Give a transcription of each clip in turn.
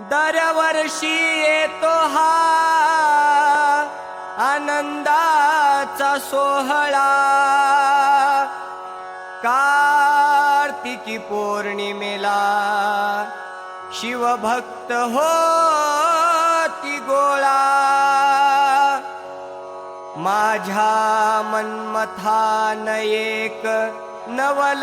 दरवर्षी येतो हा आनंदाचा सोहळा. कार्तिकी पौर्णिमेला शिवभक्त होती गोळा. माझ्या मनमथान एक नवल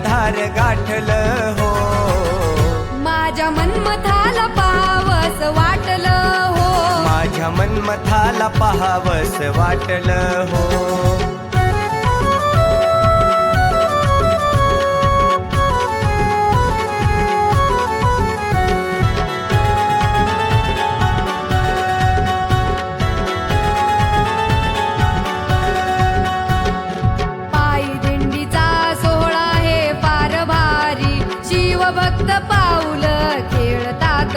कपिला धार गाठलं हो. माझ्या मनमथाला पावस वाटलं हो. माझ्या मनमथाला पहावस वाटलं हो.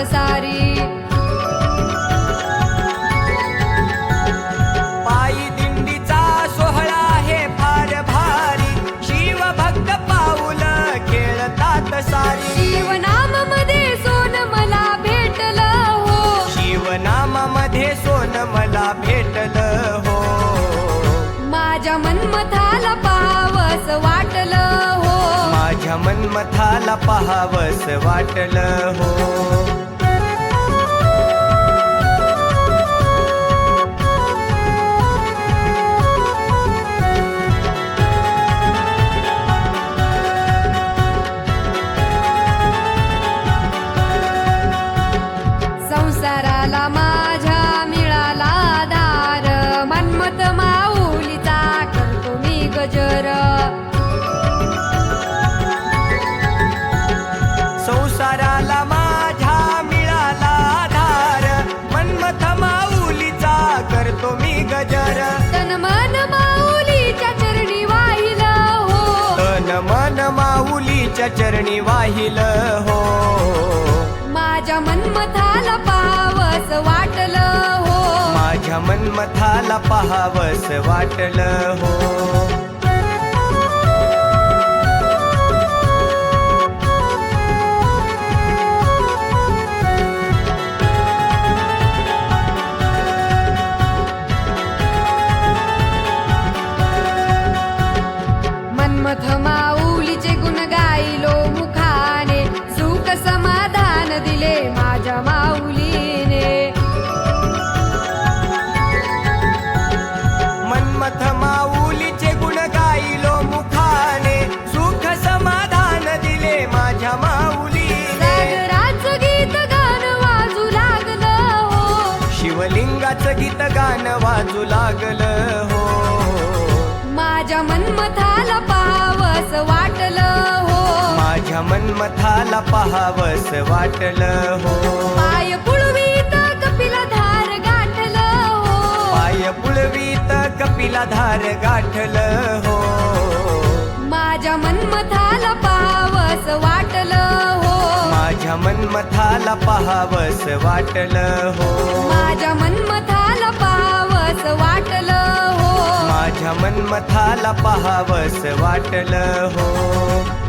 खेळतात सारी। पायी दिंडीचा सोहळा हे फार भारी. पाऊल खेळतात सारी. शिवनाममध्ये सोन मला भेटलं हो। सोन मला भेटलं हो. माझ्या मनमथाला पावस वाटलं हो। माझ्या मनमथाला पहावस वाटलं हो. संसाराला माझ्या मिळाला दार. मनमत माऊलीचा करतो मी गजर. संसाराला माझ्या मिळाला आधार मनमथ माऊलीचा करतो मी गजर. तन मन माऊलीच्या चरणी वाहिलं हो. तन मन माऊलीच्या चरणी वाहिल हो. माझ्या मनमथाला पहावस वाटलं हो. मनमथ माऊ गीत गाणं वाजू लागलं हो. माझ्या मनमथाला पावस वाटलं हो. माझ्या मनमथाला पहावस वाटलं हो. पाय पुळवीत कपिला धार गाठलं हो. पाय पुळवीत कपिला धार गाठलं हो. माझ्या मनमथाला पावस वाटलं हो. माझ्या मनमथाला पहावस वाटलं हो. माझ्या मन मथाला पाहावस वाटलं हो.